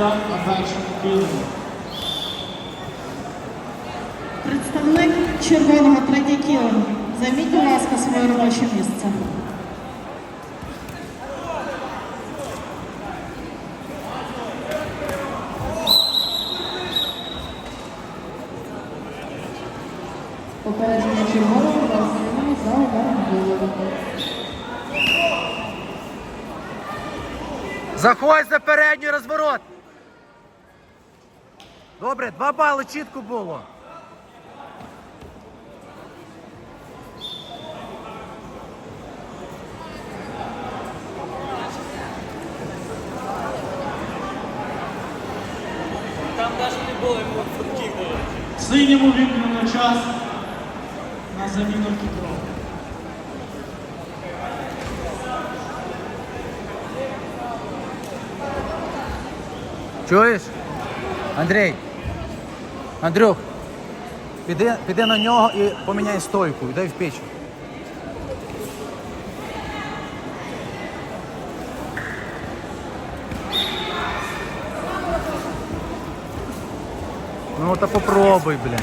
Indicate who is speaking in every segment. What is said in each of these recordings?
Speaker 1: місця на першому.
Speaker 2: Представник червоного третій кілем. Займіть, будь ласка, своє робоче місце.
Speaker 3: Попередження червоного розстріляння за ударом голову.
Speaker 4: Заходь за передній розворот. Добре, два бали чітко було.
Speaker 1: В синьому вікнено час на заміну Кіпро.
Speaker 4: Чуєш? Андрій. Андрюх. Піди, піди на нього і поміняй стойку. йди в піч. Ну та попробуй, блін.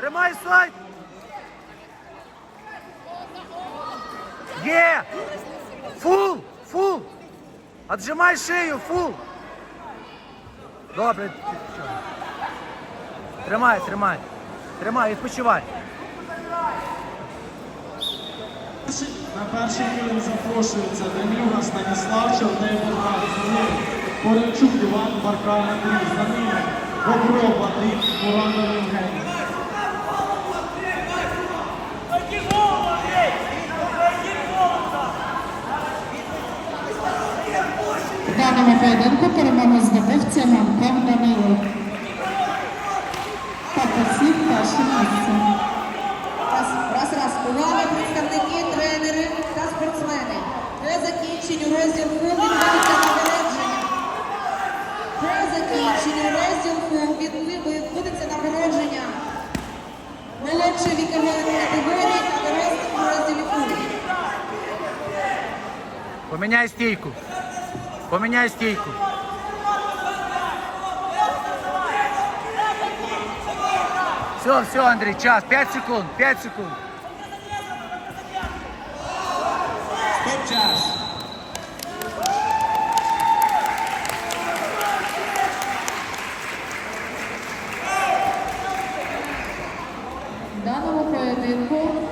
Speaker 4: Тримай сайт! Є! Фул! Фул! Отжимай шию, фул! Добре. Тримай, тримай. Тримай, відпочивай.
Speaker 1: На перший килим запрошується Демюга Станіслав, Чорний Богдан, за ним Порячук Іван, Баркай Андрій, за ним Вадим, Муранов Євгеній.
Speaker 2: В даному поєдинку перемогу здобув Циганков Данило. Та посів перше місце.
Speaker 5: Раз, раз, раз. Увага, представники, тренери та спортсмени. При закінченню розділу відбудеться нагородження. При закінченню розділу відбудеться нагородження. Молодшої вікової категорії та дорослих у розділі У.
Speaker 4: Поміняй стійку. Поміняй стійку. Все, все, Андрій, час. 5 секунд, 5 секунд.
Speaker 1: Стоп час.
Speaker 3: В даному поєдинку